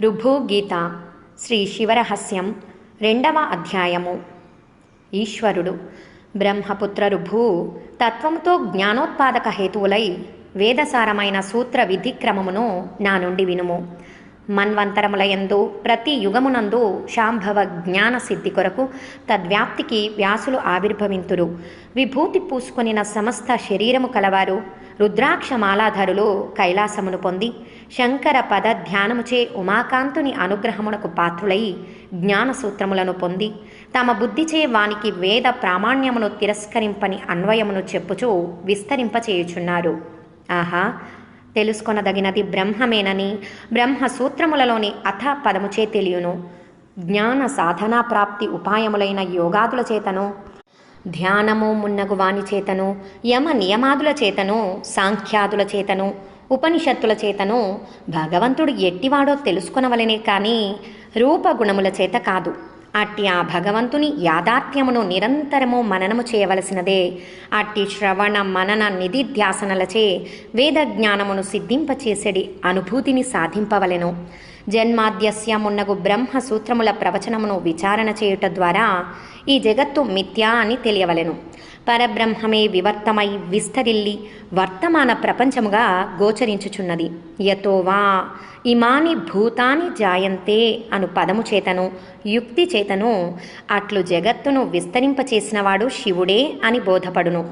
రుభు గీత శ్రీ శివరహస్యం రెండవ అధ్యాయము. ఈశ్వరుడు బ్రహ్మపుత్ర రుభు తత్వముతో జ్ఞానోత్పాదక హేతువులై వేదసారమైన సూత్ర విధిక్రమమును నా నుండి వినుము. మన్వంతరముల ఎందు ప్రతి యుగమునందు శాంభవ జ్ఞాన సిద్ధి కొరకు తద్వ్యాప్తికి వ్యాసులు ఆవిర్భవింతురు. విభూతి పూసుకొనిన సమస్త శరీరము కలవారు రుద్రాక్ష మాలాధరులు కైలాసమును పొంది శంకర పద ధ్యానముచే ఉమాకాంతుని అనుగ్రహమునకు పాత్రులై జ్ఞాన సూత్రములను పొంది తమ బుద్ధిచే వానికి వేద ప్రామాణ్యమును తిరస్కరింపని అన్వయమును చెప్పుచూ విస్తరింపచేయుచున్నారు. ఆహా! తెలుసుకొనదగినది బ్రహ్మమేనని బ్రహ్మ సూత్రములలోని అథ పదముచే తెలియను. జ్ఞాన సాధనా ప్రాప్తి ఉపాయములైన యోగాదుల చేతను ధ్యానము మున్నగు వాణి చేతను యమ నియమాదుల చేతను సాంఖ్యాదుల చేతను ఉపనిషత్తుల చేతను భగవంతుడు ఎట్టివాడో తెలుసుకొనవలనే కానీ రూపగుణముల చేత కాదు. అట్టి ఆ భగవంతుని యాదార్థ్యమును నిరంతరము మననము చేయవలసినదే. అట్టి శ్రవణ మనన నిధిధ్యాసనలచే వేద జ్ఞానమును సిద్ధింపచేసడి అనుభూతిని సాధింపవలెను. జన్మాద్యస్యమున్నగు బ్రహ్మ సూత్రముల ప్రవచనమును విచారణ చేయుట ద్వారా ఈ జగత్తు మిథ్యా అని తెలియవలెను. పరబ్రహ్మమే వివర్తమై విస్తరిల్లి వర్తమాన ప్రపంచముగా గోచరించుచున్నది. యతో వా ఇమాని భూతాని జాయంతే అను పదము చేతను యుక్తి చేతను అట్లు జగత్తును విస్తరింపచేసినవాడు శివుడే అని బోధపడును.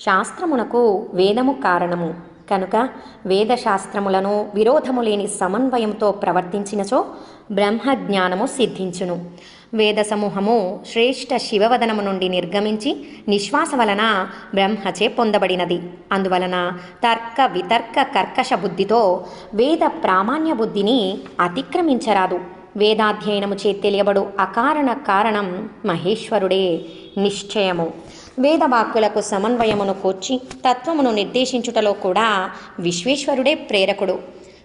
శాస్త్రమునకు వేదము కారణము. కనుక వేదశాస్త్రములను విరోధము లేని సమన్వయంతో ప్రవర్తించినచో బ్రహ్మజ్ఞానము సిద్ధించును. వేద సమూహము శ్రేష్ఠ శివవదనము నుండి నిర్గమించి నిశ్వాస వలన బ్రహ్మచే పొందబడినది. అందువలన తర్క వితర్క కర్కశ బుద్ధితో వేద ప్రామాణ్య బుద్ధిని అతిక్రమించరాదు. వేదాధ్యయనము చే తెలియబడు అకారణ కారణం మహేశ్వరుడే నిశ్చయము. వేదవాక్కులకు సమన్వయమును కూర్చి తత్వమును నిర్దేశించుటలో కూడా విశ్వేశ్వరుడే ప్రేరకుడు.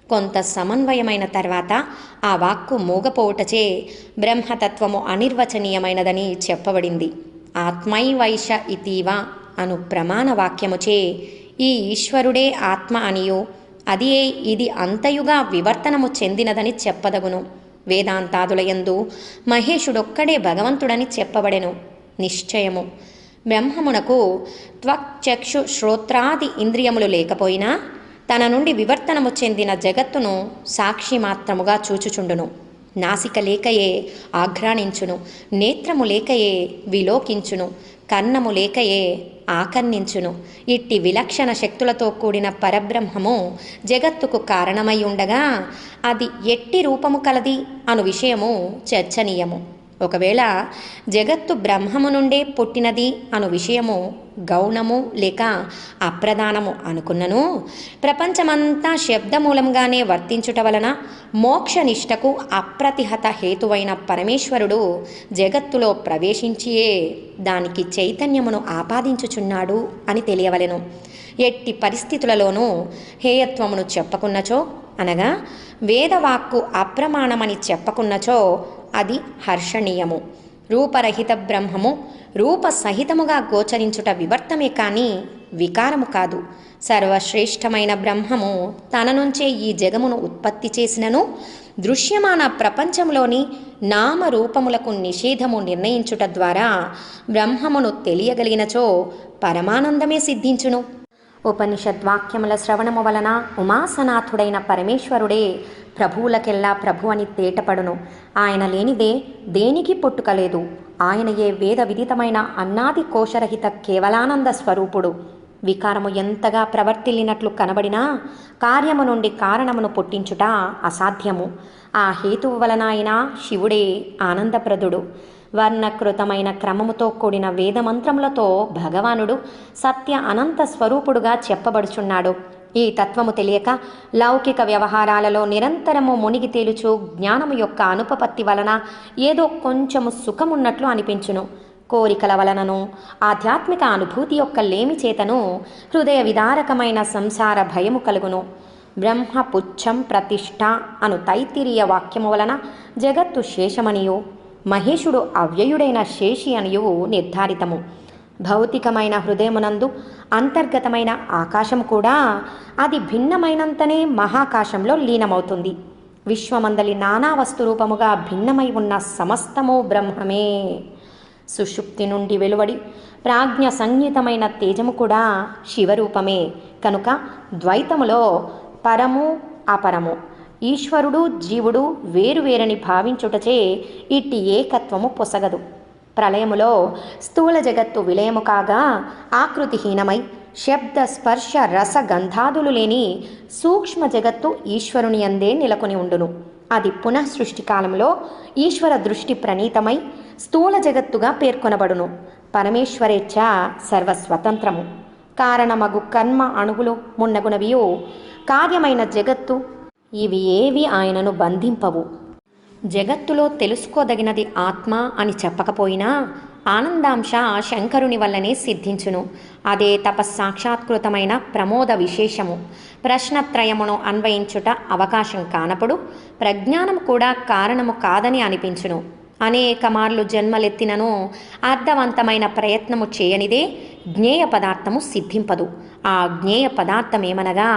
కొంత సమన్వయమైన తర్వాత ఆ వాక్కు మూగపోవుటచే బ్రహ్మతత్వము అనిర్వచనీయమైనదని చెప్పబడింది. ఆత్మైవైష ఇతీవ అను ప్రమాణ వాక్యముచే ఈ ఈశ్వరుడే ఆత్మ అనియో అది ఇది అంతయుగా వివర్తనము చెందినదని చెప్పదగును. వేదాంతాదులయందు మహేషుడొక్కడే భగవంతుడని చెప్పబడెను. నిశ్చయము. బ్రహ్మమునకు త్వక్చక్షు శ్రోత్రాది ఇంద్రియములు లేకపోయినా తన నుండి వివర్తనము చెందిన జగత్తును సాక్షి మాత్రముగా చూచుచుండును. నాసిక లేకయే ఆఘ్రాణించును. నేత్రము లేకయే విలోకించును. కన్నము లేకయే ఆకర్ణించును. ఇట్టి విలక్షణ శక్తులతో కూడిన పరబ్రహ్మము జగత్తుకు కారణమై ఉండగా అది ఎట్టి రూపము కలది అను విషయము చర్చనీయము. ఒకవేళ జగత్తు బ్రహ్మము నుండే పుట్టినది అను విషయము గౌణము లేక అప్రధానము అనుకున్నను ప్రపంచమంతా శబ్దమూలంగానే వర్తించుట వలన మోక్షనిష్టకు అప్రతిహత హేతువైన పరమేశ్వరుడు జగత్తులో ప్రవేశించియే దానికి చైతన్యమును ఆపాదించుచున్నాడు అని తెలియవలెను. ఎట్టి పరిస్థితులలోనూ హేయత్వమును చెప్పకున్నచో అనగా వేదవాక్కు అప్రమాణమని చెప్పకున్నచో అది హర్షణీయము. రూపరహిత బ్రహ్మము రూపసహితముగా గోచరించుట వివర్తమే కానీ వికారము కాదు. సర్వశ్రేష్టమైన బ్రహ్మము తన నుంచే ఈ జగమును ఉత్పత్తి చేసినను దృశ్యమాన ప్రపంచంలోని నామరూపములకు నిషేధము నిర్ణయించుట ద్వారా బ్రహ్మమును తెలియగలిగినచో పరమానందమే సిద్ధించును. ఉపనిషద్వాక్యముల శ్రవణము వలన ఉమాసనాథుడైన పరమేశ్వరుడే ప్రభువులకెల్లా ప్రభు అని తేటపడును. ఆయన లేనిదే దేనికి పుట్టుకలేదు ఆయనయే వేద విదితమైన అన్నాది కోశరహిత కేవలానంద స్వరూపుడు. వికారము ఎంతగా ప్రవర్తిల్లినట్లు కనబడినా కార్యము నుండి కారణమును పుట్టించుట అసాధ్యము. ఆ హేతువు వలన ఆయన శివుడే ఆనందప్రదుడు. వర్ణకృతమైన క్రమముతో కూడిన వేదమంత్రములతో భగవానుడు సత్య అనంత స్వరూపుడుగా చెప్పబడుచున్నాడు. ఈ తత్వము తెలియక లౌకిక వ్యవహారాలలో నిరంతరము మునిగి తేలుచు జ్ఞానము యొక్క అనుపపత్తి వలన ఏదో కొంచెము సుఖమున్నట్లు అనిపించును. కోరికల వలనను ఆధ్యాత్మిక అనుభూతి యొక్క లేమి చేతను హృదయ విదారకమైన సంసార భయము కలుగును. బ్రహ్మ పుచ్చం ప్రతిష్ట అను తైతిరీయ వాక్యము వలన జగత్తు శేషమనియు. మహేషుడు అవ్యయుడైన శేషి అనియువు నిర్ధారితము. భౌతికమైన హృదయమునందు అంతర్గతమైన ఆకాశం కూడా అది భిన్నమైనంతనే మహాకాశంలో లీనమవుతుంది. విశ్వమందలి నానా వస్తురూపముగా భిన్నమై ఉన్న సమస్తము బ్రహ్మమే. సుషుప్తి నుండి వెలువడి ప్రాజ్ఞ సంగీతమైన తేజము కూడా శివరూపమే. కనుక ద్వైతములో పరము అపరము. ఈశ్వరుడు జీవుడు వేరువేరని భావించుటచే ఇట్టి ఏకత్వము పొసగదు. ప్రళయములో స్థూల జగత్తు విలయము కాగా ఆకృతిహీనమై శబ్ద స్పర్శ రస గంధాదులు లేని సూక్ష్మ జగత్తు ఈశ్వరుని అందే నెలకొని ఉండును. అది పునః సృష్టి కాలంలో ఈశ్వర దృష్టి ప్రణీతమై స్థూల జగత్తుగా పేర్కొనబడును. పరమేశ్వరేచ్ఛ సర్వస్వతంత్రము. కారణమగు కర్మ అణుగులు మున్నగునవియు కార్యమైన జగత్తు ఇవి ఏవి ఆయనను బంధింపవు. జగత్తులో తెలుసుకోదగినది ఆత్మ అని చెప్పకపోయినా ఆనందాంశ శంకరుని వల్లనే సిద్ధించును. అదే తపస్సాక్షాత్కృతమైన ప్రమోద విశేషము. ప్రశ్నత్రయమును అన్వయించుట అవకాశం కానప్పుడు ప్రజ్ఞానం కూడా కారణము కాదని అనిపించును. అనేక మార్లు జన్మలెత్తినను అర్థవంతమైన ప్రయత్నము చేయనిదే జ్ఞేయ పదార్థము సిద్ధింపదు. ఆ జ్ఞేయ పదార్థమేమనగా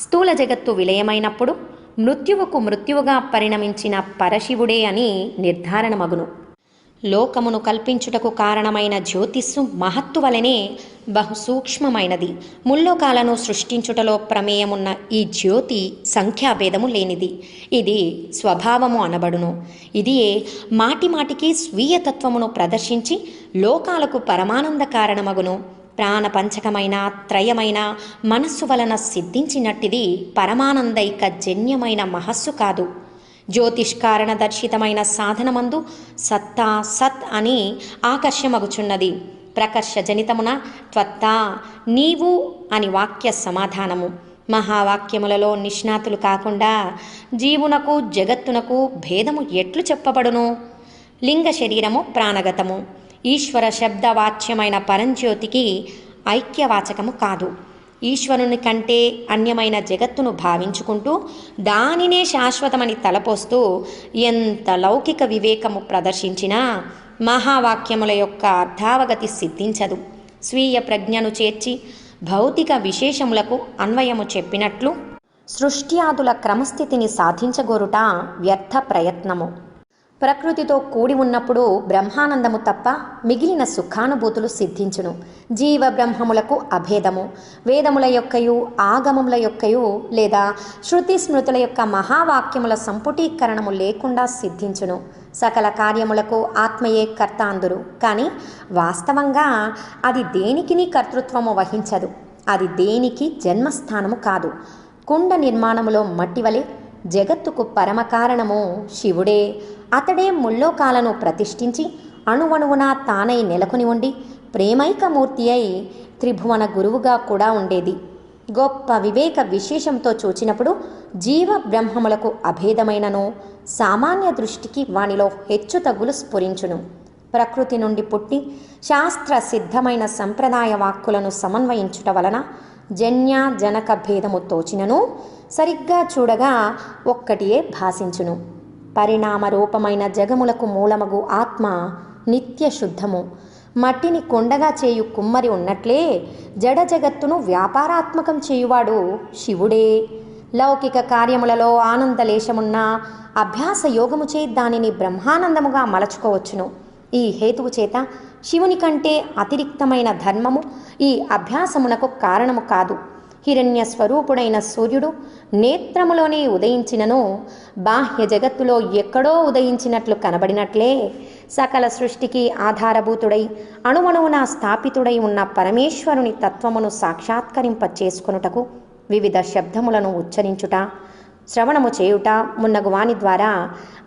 స్థూల జగత్తు విలయమైనప్పుడు మృత్యువుకు మృత్యువుగా పరిణమించిన పరశివుడే అని నిర్ధారణమగును. లోకమును కల్పించుటకు కారణమైన జ్యోతిస్సు మహత్తు వలనే ముల్లోకాలను సృష్టించుటలో ప్రమేయమున్న ఈ జ్యోతి సంఖ్యాభేదము లేనిది. ఇది స్వభావము అనబడును. ఇదియే మాటిమాటికి స్వీయతత్వమును ప్రదర్శించి లోకాలకు పరమానంద కారణమగును. ప్రాణపంచకమైన త్రయమైన మనస్సు వలన సిద్ధించినట్టిది పరమానందైక జన్యమైన మహస్సు కాదు. జ్యోతిష్కారణ దర్శితమైన సాధనమందు సత్తా సత్ అని ఆకర్షమగుచున్నది. ప్రకర్ష జనితమున త్వత్తా నీవు అని వాక్య సమాధానము. మహావాక్యములలో నిష్ణాతులు కాకుండా జీవునకు జగత్తునకు భేదము ఎట్లు చెప్పబడును? లింగ శరీరము ప్రాణగతము. ఈశ్వర శబ్దవాచ్యమైన పరంజ్యోతికి ఐక్యవాచకము కాదు. ఈశ్వరుని కంటే అన్యమైన జగత్తును భావించుకుంటూ దానినే శాశ్వతమని తలపోస్తూ ఎంత లౌకిక వివేకము ప్రదర్శించినా మహావాక్యముల యొక్క అర్థావగతి సిద్ధించదు. స్వీయ ప్రజ్ఞను చేర్చి భౌతిక విశేషములకు అన్వయము చెప్పినట్లు సృష్ట్యాదుల క్రమస్థితిని సాధించగోరుట వ్యర్థ ప్రయత్నము. ప్రకృతితో కూడి ఉన్నప్పుడు బ్రహ్మానందము తప్ప మిగిలిన సుఖానుభూతులు సిద్ధించును. జీవ బ్రహ్మములకు అభేదము. వేదముల యొక్కయు ఆగమముల యొక్కయు లేదా శృతి స్మృతుల యొక్క మహావాక్యముల సంపుటీకరణము లేకుండా సిద్ధించును. సకల కార్యములకు ఆత్మయే కర్త అందురు కానీ వాస్తవంగా అది దేనికిని కర్తృత్వము వహించదు. అది దేనికి జన్మస్థానము కాదు. కుండ నిర్మాణములో మట్టి వలె జగత్తుకు పరమకారణము శివుడే. అతడే ముల్లోకాలను ప్రతిష్ఠించి అణువణువున తానై నెలకొని ఉండి ప్రేమైకమూర్తి అయి త్రిభువన గురువుగా కూడా ఉండేది. గొప్ప వివేక విశేషంతో చూచినప్పుడు జీవ బ్రహ్మములకు అభేదమైనను సామాన్య దృష్టికి వానిలో హెచ్చుతగులు స్ఫురించును. ప్రకృతి నుండి పుట్టి శాస్త్ర సిద్ధమైన సంప్రదాయ వాక్కులను సమన్వయించుట వలన జన్య జనక భేదము తోచినను సరిగ్గా చూడగా ఒక్కటియే భాషించును. పరిణామ రూపమైన జగములకు మూలమగు ఆత్మ నిత్య శుద్ధము మట్టిని కొండగా చేయు కుమ్మరి ఉన్నట్లే జడ జగత్తును వ్యాపారాత్మకం చేయువాడు శివుడే. లౌకిక కార్యములలో ఆనందలేశమున్న అభ్యాస యోగముచే దానిని బ్రహ్మానందముగా మలచుకోవచ్చును. ఈ హేతువు చేత శివుని కంటే అతిరిక్తమైన ధర్మము ఈ అభ్యాసమునకు కారణము కాదు. హిరణ్య స్వరూపుడైన సూర్యుడు నేత్రములోనే ఉదయించినను బాహ్య జగత్తులో ఎక్కడో ఉదయించినట్లు కనబడినట్లే సకల సృష్టికి ఆధారభూతుడై అణువణువున స్థాపితుడై ఉన్న పరమేశ్వరుని తత్వమును సాక్షాత్కరింప చేసుకొనుటకు వివిధ శబ్దములను ఉచ్చరించుట శ్రవణము చేయుట మున్నగు వాని ద్వారా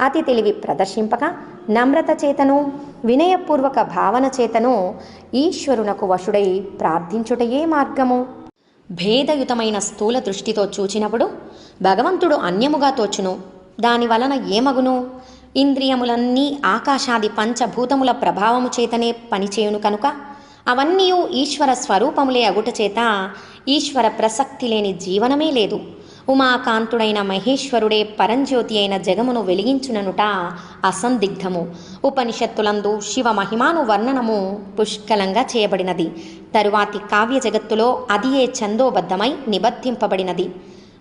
అతి తెలివి ప్రదర్శింపక నమ్రత చేతను వినయపూర్వక భావన చేతను ఈశ్వరునకు వశుడై ప్రార్థించుటయే మార్గము. భేదయుతమైన స్థూల దృష్టితో చూచినప్పుడు భగవంతుడు అన్యముగా తోచును. దాని వలన ఏమగును? ఇంద్రియములన్నీ ఆకాశాది పంచభూతముల ప్రభావము చేతనే పనిచేయును కనుక అవన్నీ ఈశ్వర స్వరూపములే అగుట చేత ఈశ్వర ప్రసక్తి లేని జీవనమే లేదు. ఉమాకాంతుడైన మహేశ్వరుడే పరంజ్యోతి అయిన జగమును వెలిగించుననుట అసందిగ్ధము. ఉపనిషత్తులందు శివ మహిమాను వర్ణనము పుష్కలంగా చేయబడినది. తరువాతి కావ్య జగత్తులో అదియే ఛందోబద్ధమై నిబద్ధింపబడినది.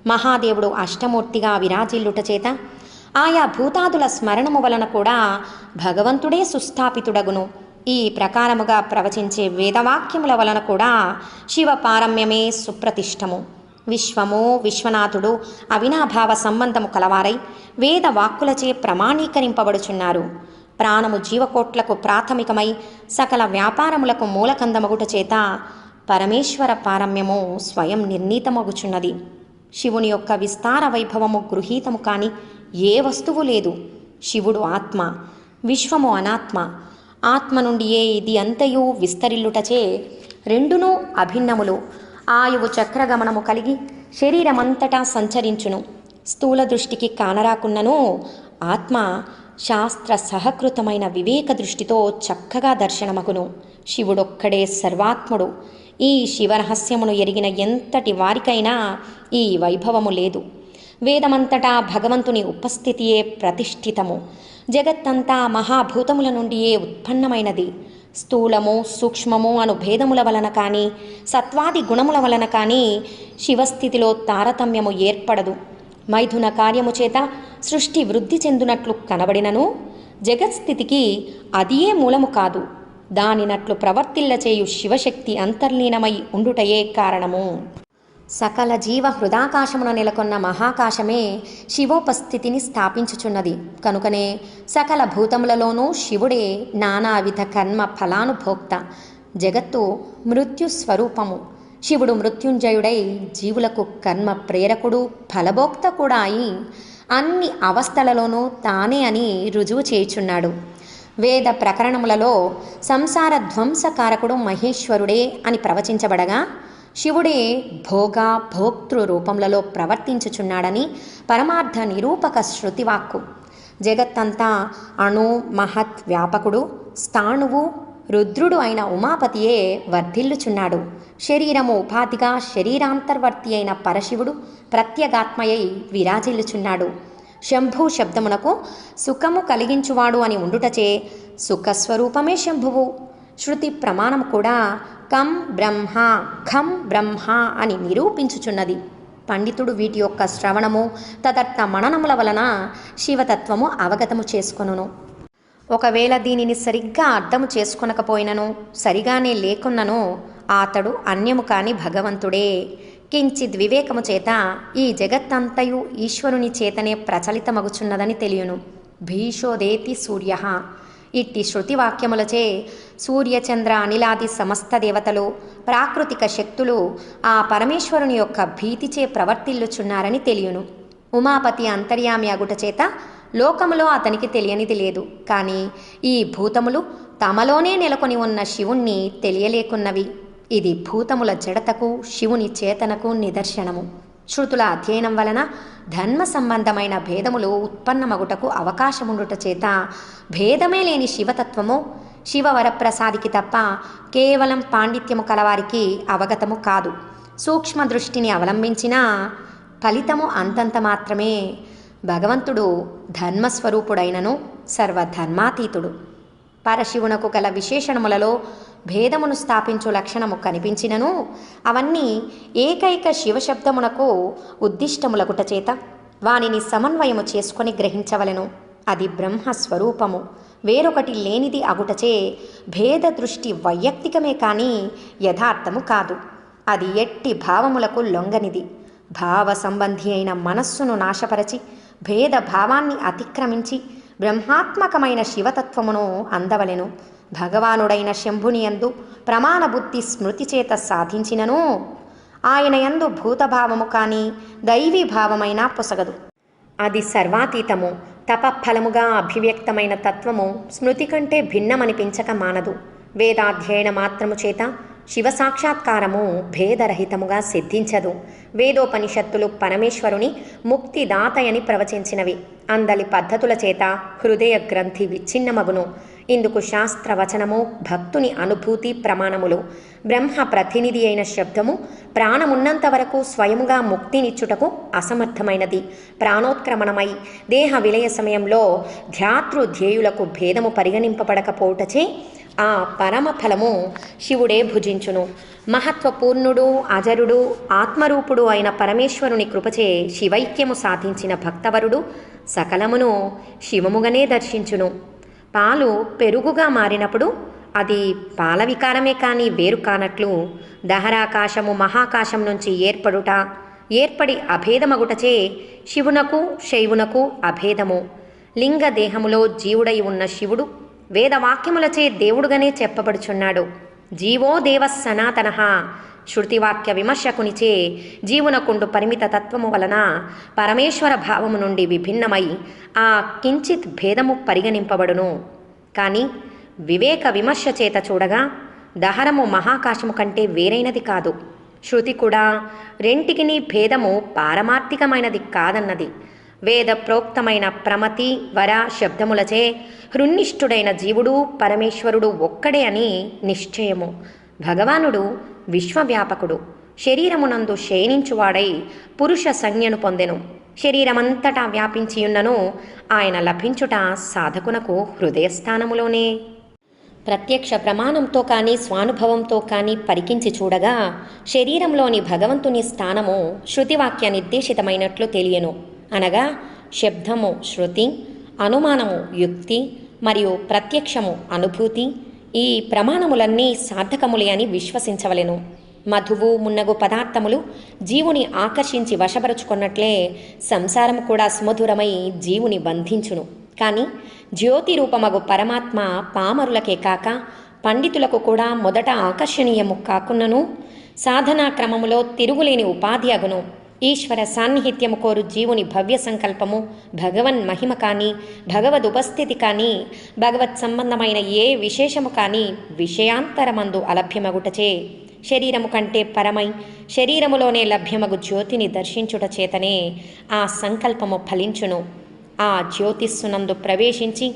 మహాదేవుడు అష్టమూర్తిగా విరాజిల్లుట చేత ఆయా భూతాదుల స్మరణము వలన కూడా భగవంతుడే సుస్థాపితుడగును. ఈ ప్రకారముగా ప్రవచించే వేదవాక్యముల వలన కూడా శివ పారమ్యమే సుప్రతిష్టము. విశ్వము విశ్వనాథుడు అవినాభావ సంబంధము కలవారై వేద వాక్కులచే ప్రమాణీకరింపబడుచున్నారు. ప్రాణము జీవకోట్లకు ప్రాథమికమై సకల వ్యాపారములకు మూలకందమగుట చేత పరమేశ్వర పారమ్యము స్వయం నిర్ణీతమగుచున్నది. శివుని యొక్క విస్తార వైభవము గృహీతము కాని ఏ వస్తువు లేదు. శివుడు ఆత్మ విశ్వము అనాత్మ. ఆత్మ నుండి ఏ ఇది అంతయు విస్తరిల్లుటచే రెండునూ అభిన్నములు. ఆయువు చక్రగమనము కలిగి శరీరమంతటా సంచరించును. స్థూల దృష్టికి కానరాకున్నను ఆత్మ శాస్త్ర సహకృతమైన వివేక దృష్టితో చక్కగా దర్శనమగును. శివుడొక్కడే సర్వాత్ముడు. ఈ శివరహస్యమును ఎరిగిన ఎంతటి వారికైనా ఈ వైభవము లేదు. వేదమంతటా భగవంతుని ఉపస్థితియే ప్రతిష్ఠితము. జగత్తంతా మహాభూతముల నుండియే ఉత్పన్నమైనది. స్థూలము సూక్ష్మము అను భేదముల వలన కానీ సత్వాది గుణముల వలన కానీ శివస్థితిలో తారతమ్యము ఏర్పడదు. మైథున కార్యము చేత సృష్టి వృద్ధి చెందునట్లు కనబడినను జగత్స్థితికి అదియే మూలము కాదు. దానినట్లు ప్రవర్తిల్ల చేయు శివశక్తి అంతర్లీనమై ఉండుటయే కారణము. సకల జీవ హృదాకాశమున నెలకొన్న మహాకాశమే శివోపస్థితిని స్థాపించుచున్నది. కనుకనే సకల భూతములలోనూ శివుడే నానావిధ కర్మ ఫలానుభోక్త. జగత్తు మృత్యు స్వరూపము. శివుడు మృత్యుంజయుడై జీవులకు కర్మ ప్రేరకుడు ఫలభోక్త కూడా అయి అన్ని అవస్థలలోనూ తానే అని రుజువు చేయుచున్నాడు. వేద ప్రకరణములలో సంసార ధ్వంసకారకుడు మహేశ్వరుడే అని ప్రవచించబడగా శివుడే భోగ భోక్తృ రూపములలో ప్రవర్తించుచున్నాడని పరమార్థ నిరూపక శృతివాక్కు. జగత్తంతా అణు మహత్ వ్యాపకుడు స్థాణువు రుద్రుడు అయిన ఉమాపతియే వర్ధిల్లుచున్నాడు. శరీరము ఉపాధిగా శరీరాంతర్వర్తి అయిన పరశివుడు ప్రత్యేగాత్మయై విరాజిల్లుచున్నాడు. శంభు శబ్దమునకు సుఖము కలిగించువాడు అని ఉండుటచే సుఖస్వరూపమే శంభువు. శృతి ప్రమాణం కూడా కం బ్రహ్మ ఖం బ్రహ్మ అని నిరూపించుచున్నది. పండితుడు వీటి యొక్క శ్రవణము తదర్థ మననముల వలన శివతత్వము అవగతము చేసుకొనును. ఒకవేళ దీనిని సరిగ్గా అర్థము చేసుకొనకపోయినను సరిగానే లేకున్నను అతడు అన్యము కాని భగవంతుడే. కించిద్ వివేకము చేత ఈ జగత్తంతయు ఈశ్వరుని చేతనే ప్రచలితమగుచున్నదని తెలియను. భీషోదేతి సూర్య. ఇట్టి శృతివాక్యములచే సూర్యచంద్ర అనిలాది సమస్త దేవతలు ప్రాకృతిక శక్తులు ఆ పరమేశ్వరుని యొక్క భీతిచే ప్రవర్తిల్లుచున్నారని తెలియను. ఉమాపతి అంతర్యామి అగుటచేత లోకములో అతనికి తెలియనిది లేదు. కానీ ఈ భూతములు తమలోనే నెలకొని ఉన్న శివుణ్ణి తెలియలేకున్నవి. ఇది భూతముల జడతకు శివుని చేతనకు నిదర్శనము. శృతుల అధ్యయనం వలన ధర్మ సంబంధమైన భేదములు ఉత్పన్నమగుటకు అవకాశముండుట చేత భేదమే లేని శివతత్వము శివవరప్రసాదికి తప్ప కేవలం పాండిత్యము కలవారికి అవగతము కాదు. సూక్ష్మ దృష్టిని అవలంబించిన ఫలితము అంతంత మాత్రమే భగవంతుడు ధర్మస్వరూపుడైనను సర్వధర్మాతీతుడు. పరశివునకు గల విశేషణములలో భేదమును స్థాపించు లక్షణము కనిపించినను. అవన్నీ ఏకైక శివశబ్దమునకు ఉద్దిష్టములగుట చేత వానిని సమన్వయము చేసుకొని గ్రహించవలెను. అది బ్రహ్మస్వరూపము. వేరొకటి లేనిది అగుటచే భేద దృష్టి వైయక్తికమే కానీ యథార్థము కాదు. అది ఎట్టి భావములకు లొంగనిది. భావ సంబంధి అయిన మనస్సును నాశపరచి భేద భావాన్ని అతిక్రమించి బ్రహ్మాత్మకమైన శివతత్వమును అందవలెను. భగవానుడైన శంభునియందు ప్రమాణబుద్ధి స్మృతి చేత సాధించినను. ఆయన యందు భూతభావము కానీ దైవీభావమైనా పొసగదు. అది సర్వాతీతము తపఫలముగా అభివ్యక్తమైన తత్వము స్మృతి కంటే భిన్నమనిపించక మానదు. వేదాధ్యయన మాత్రము చేత శివ సాక్షాత్కారము భేదరహితముగా సిద్ధించదు. వేదోపనిషత్తులు పరమేశ్వరుని ముక్తిదాతయని ప్రవచించినవి. అందలి పద్ధతుల చేత హృదయ గ్రంథి విచ్ఛిన్నమగును. ఇందుకు శాస్త్రవచనము భక్తుని అనుభూతి ప్రమాణములు బ్రహ్మ ప్రతినిధి అయిన శబ్దము ప్రాణమున్నంత వరకు స్వయముగా ముక్తినిచ్చుటకు అసమర్థమైనది. ప్రాణోత్క్రమణమై దేహ విలయ సమయంలో ధ్యాతృ ధ్యేయులకు భేదము పరిగణింపబడకపోవటచే ఆ పరమఫలము శివుడే భుజించును. మహత్వపూర్ణుడు అజరుడు ఆత్మరూపుడు అయిన పరమేశ్వరుని కృపచే శివైక్యము సాధించిన భక్తవరుడు సకలమును శివముగనే దర్శించును. పాలు పెరుగుగా మారినప్పుడు అది పాల వికారమే కానీ వేరు కానట్లు దహరాకాశము మహాకాశం నుంచి ఏర్పడుట ఏర్పడి అభేదమగుటచే శివునకు శైవునకు అభేదము. లింగ దేహములో జీవుడై ఉన్న శివుడు వేదవాక్యములచే దేవుడుగానే చెప్పబడుచున్నాడు. జీవో దేవ సనాతన శృతివాక్య విమర్శకునిచే జీవునకుండు పరిమిత తత్వము వలన పరమేశ్వర భావము నుండి విభిన్నమై ఆ కించిత్ భేదము పరిగణింపబడును. కానీ వివేక విమర్శ చేత చూడగా దహరము మహాకాశము కంటే వేరైనది కాదు. శృతి కూడా రెంటికిని భేదము పారమార్థికమైనది కాదన్నది. వేద ప్రోక్తమైన ప్రమతి వర శబ్దములచే హృన్నిష్ఠుడైన జీవుడు పరమేశ్వరుడు ఒక్కడే అని నిశ్చయము. భగవానుడు విశ్వవ్యాపకుడు. శరీరమునందు శయనించువాడై పురుష సంజ్ఞను పొందెను. శరీరమంతటా వ్యాపించియున్నను ఆయన లభించుట సాధకునకు హృదయస్థానములోనే. ప్రత్యక్ష ప్రమాణంతో కానీ స్వానుభవంతో కానీ పరికించి చూడగా శరీరంలోని భగవంతుని స్థానము శృతివాక్య నిర్దేశితమైనట్లు తెలియను. అనగా శబ్దము శృతి అనుమానము యుక్తి మరియు ప్రత్యక్షము అనుభూతి ఈ ప్రమాణములన్నీ సార్థకములే అని విశ్వసించవలెను. మధువు మున్నగు పదార్థములు జీవుని ఆకర్షించి వశపరుచుకున్నట్లే సంసారం కూడా సుమధురమై జీవుని బంధించును. కానీ జ్యోతి రూపమగు పరమాత్మ పామరులకే కాక పండితులకు కూడా మొదట ఆకర్షణీయము కాకున్నను. సాధనా క్రమములో తిరుగులేని ఉపాధి అగును. ఈశ్వర సాన్నిహిత్యము కోరు జీవుని భవ్య సంకల్పము భగవన్ మహిమ కానీ భగవద్ ఉపస్థితి కానీ భగవత్ సంబంధమైన ఏ విశేషము కానీ విషయాంతరమందు అలభ్యమగుటచే శరీరము కంటే పరమై శరీరములోనే లభ్యమగు జ్యోతిని దర్శించుట చేతనే ఆ సంకల్పము ఫలించును. ఆ జ్యోతిస్సునందు ప్రవేశించి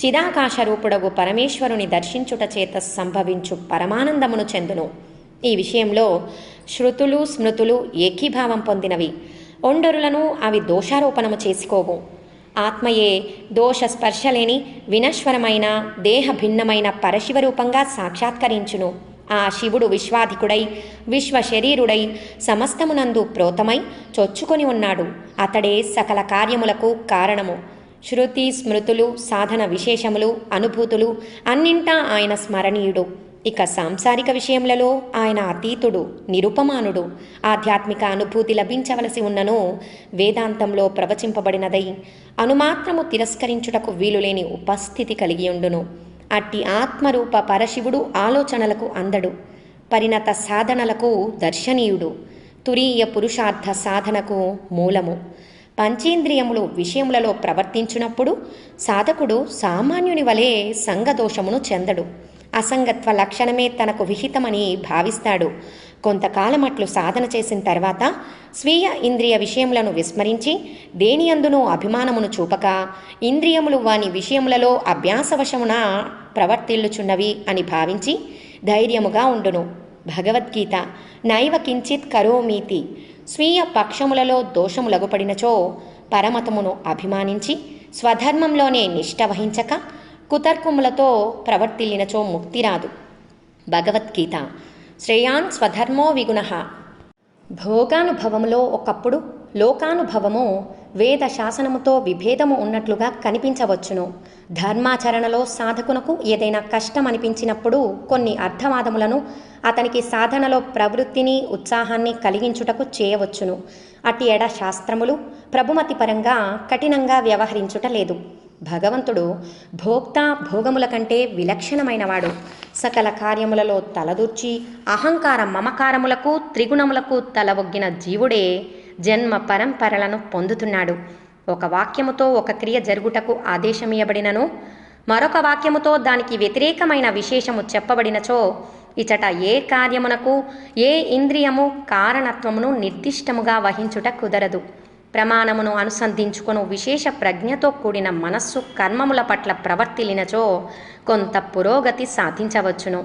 చిదాకాశ రూపుడగు పరమేశ్వరుని దర్శించుట చేత సంభవించు పరమానందమును చెందును. ఈ విషయంలో శృతులు స్మృతులు ఏకీభావం పొందినవి. ఒండరులను అవి దోషారోపణము చేసుకోవు. ఆత్మయే దోష స్పర్శలేని వినశ్వరమైన దేహ భిన్నమైన పరశివరూపంగా సాక్షాత్కరించును. ఆ శివుడు విశ్వాధికుడై విశ్వ శరీరుడై సమస్తమునందు ప్రోతమై చొచ్చుకొని ఉన్నాడు. అతడే సకల కార్యములకు కారణము. శృతి స్మృతులు సాధన విశేషములు అనుభూతులు అన్నింటా ఆయన స్మరణీయుడు. ఇక సాంసారిక విషయములలో ఆయన అతీతుడు నిరుపమానుడు. ఆధ్యాత్మిక అనుభూతి లభించవలసి ఉన్నను వేదాంతంలో ప్రవచింపబడినదై అనుమాత్రము తిరస్కరించుటకు వీలులేని ఉపస్థితి కలిగియుండును అట్టి ఆత్మరూప పరశివుడు ఆలోచనలకు అందడు. పరిణత సాధనలకు దర్శనీయుడు. తురీయ పురుషార్థ సాధనకు మూలము. పంచేంద్రియములు విషయములలో ప్రవర్తించినప్పుడు సాధకుడు సామాన్యుని వలె సంగదోషమును చెందడు. అసంగత్వ లక్షణమే తనకు విహితమని భావిస్తాడు. కొంతకాలమట్లు సాధన చేసిన తర్వాత స్వీయ ఇంద్రియ విషయములను విస్మరించి దేనియందునూ అభిమానమును చూపక ఇంద్రియములు వాని విషయములలో అభ్యాసవశమున ప్రవర్తిల్లుచున్నవి అని భావించి ధైర్యముగా ఉండును. భగవద్గీత నైవ కించిత్ కరోమీతి స్వీయ పక్షములలో దోషములగుపడినచో పరమతమును అభిమానించి స్వధర్మంలోనే నిష్ట వహించక కుతర్కములతో ప్రవర్తిల్లినచో ముక్తి రాదు భగవద్గీత. శ్రేయాన్ స్వధర్మో విగుణ. భోగానుభవములో ఒకప్పుడు లోకానుభవము వేద శాసనముతో విభేదము ఉన్నట్లుగా కనిపించవచ్చును. ధర్మాచరణలో సాధకునకు ఏదైనా కష్టం అనిపించినప్పుడు కొన్ని అర్థవాదములను అతనికి సాధనలో ప్రవృత్తిని ఉత్సాహాన్ని కలిగించుటకు చేయవచ్చును. అట్టి ఎడ శాస్త్రములు ప్రభుమతి పరంగా కఠినంగా వ్యవహరించుట లేదు. భగవంతుడు భోక్త భోగముల కంటే విలక్షణమైనవాడు. సకల కార్యములలో తలదూర్చి అహంకార మమకారములకు త్రిగుణములకు తల జీవుడే జన్మ పరంపరలను పొందుతున్నాడు. ఒక వాక్యముతో ఒక క్రియ జరుగుటకు ఆదేశమియబడినను మరొక వాక్యముతో దానికి వ్యతిరేకమైన విశేషము చెప్పబడినచో ఇచట ఏ కార్యమునకు ఏ ఇంద్రియము కారణత్వమును నిర్దిష్టముగా వహించుట కుదరదు. ప్రమాణమును అనుసంధించుకొను విశేష ప్రజ్ఞతో కూడిన మనస్సు కర్మముల పట్ల ప్రవర్తిలినచో కొంత పురోగతి సాధించవచ్చును.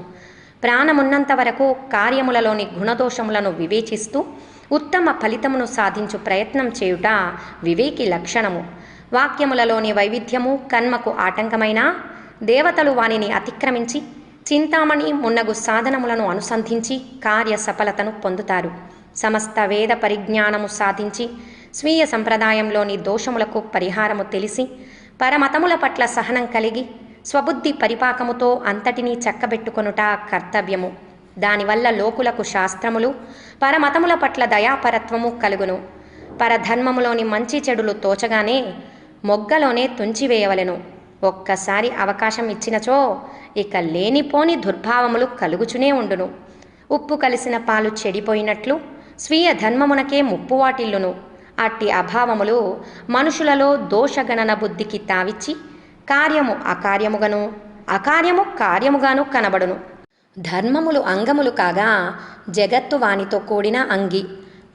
ప్రాణమున్నంత వరకు కార్యములలోని గుణదోషములను వివేచిస్తూ ఉత్తమ ఫలితమును సాధించు ప్రయత్నం చేయుట వివేకి లక్షణము. వాక్యములలోని వైవిధ్యము కర్మకు ఆటంకమైన దేవతలు వానిని అతిక్రమించి చింతామణి మున్నగు సాధనములను అనుసంధించి కార్య సఫలతను పొందుతారు. సమస్త వేద పరిజ్ఞానము సాధించి స్వీయ సంప్రదాయంలోని దోషములకు పరిహారము తెలిసి పరమతముల పట్ల సహనం కలిగి స్వబుద్ధి పరిపాకముతో అంతటినీ చక్కబెట్టుకొనుట కర్తవ్యము. దానివల్ల లోకులకు శాస్త్రములు పరమతముల పట్ల దయాపరత్వము కలుగును. పరధర్మములోని మంచి చెడులు తోచగానే మొగ్గలోనే తుంచివేయవలెను. ఒక్కసారి అవకాశం ఇచ్చినచో ఇక లేనిపోని దుర్భావములు కలుగుచునే ఉండును. ఉప్పు కలిసిన పాలు చెడిపోయినట్లు స్వీయ ధర్మమునకే ముప్పు వాటిల్లును అట్టి అభావములు మనుషులలో దోషగణన బుద్ధికి తావిచ్చి కార్యము అకార్యముగను అకార్యము కార్యముగాను కనబడును. ధర్మములు అంగములు కాగా జగత్తు వానితో కూడిన అంగి.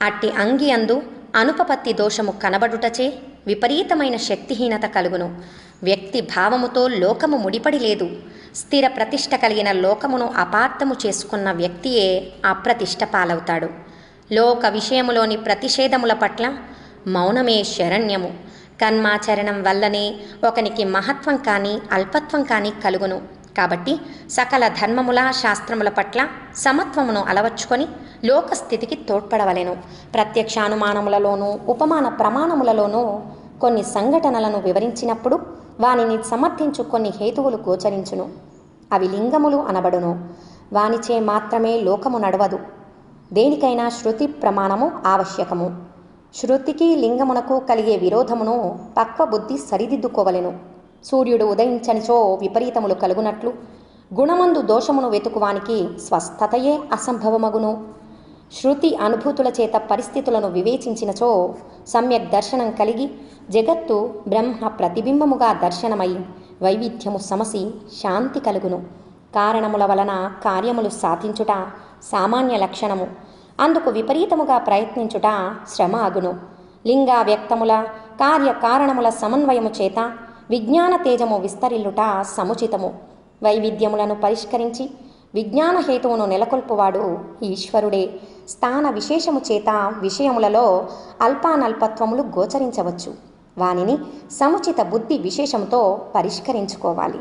అట్టి అంగి అందు అనుపపత్తి దోషము కనబడుటచే విపరీతమైన శక్తిహీనత కలుగును. వ్యక్తి భావముతో లోకము ముడిపడి లేదు. స్థిర ప్రతిష్ట కలిగిన లోకమును అపార్థము చేసుకున్న వ్యక్తియే అప్రతిష్ట పాలవుతాడు. లోక విషయములోని ప్రతిషేధముల పట్ల మౌనమే శరణ్యము. కర్మాచరణం వల్లనే ఒకనికి మహత్వం కానీ అల్పత్వం కానీ కలుగును. కాబట్టి సకల ధర్మముల శాస్త్రముల పట్ల సమత్వమును అలవర్చుకొని లోకస్థితికి తోడ్పడవలెను. ప్రత్యక్షానుమానములలోనూ ఉపమాన ప్రమాణములలోనూ కొన్ని సంఘటనలను వివరించినప్పుడు వానిని సమర్థించు కొన్ని హేతువులు గోచరించును. అవి లింగములు అనబడును. వానిచే మాత్రమే లోకము నడవదు. దేనికైనా శృతి ప్రమాణము ఆవశ్యకము. శృతికి లింగమునకు కలిగే విరోధమును పక్వ బుద్ధి సరిదిద్దుకోవలెను. సూర్యుడు ఉదయించనిచో విపరీతములు కలుగునట్లు గుణమందు దోషమును వెతుకువానికి స్వస్థతయే అసంభవమగును. శృతి అనుభూతుల చేత పరిస్థితులను వివేచించినచో సమ్యక్ దర్శనం కలిగి జగత్తు బ్రహ్మ ప్రతిబింబముగా దర్శనమై వైవిధ్యము సమసి శాంతి కలుగును. కారణముల వలన కార్యములు సాధించుట సామాన్య లక్షణము. అందుకు విపరీతముగా ప్రయత్నించుట శ్రమ అగును లింగా వ్యక్తముల కార్యకారణముల సమన్వయము చేత విజ్ఞాన తేజము విస్తరిల్లుట సముచితము. వైవిధ్యములను పరిష్కరించి విజ్ఞాన హేతువును నెలకొల్పువాడు ఈశ్వరుడే. స్థాన విశేషము చేత విషయములలో అల్పానల్పత్వములు గోచరించవచ్చు. వానిని సముచిత బుద్ధి విశేషముతో పరిష్కరించుకోవాలి.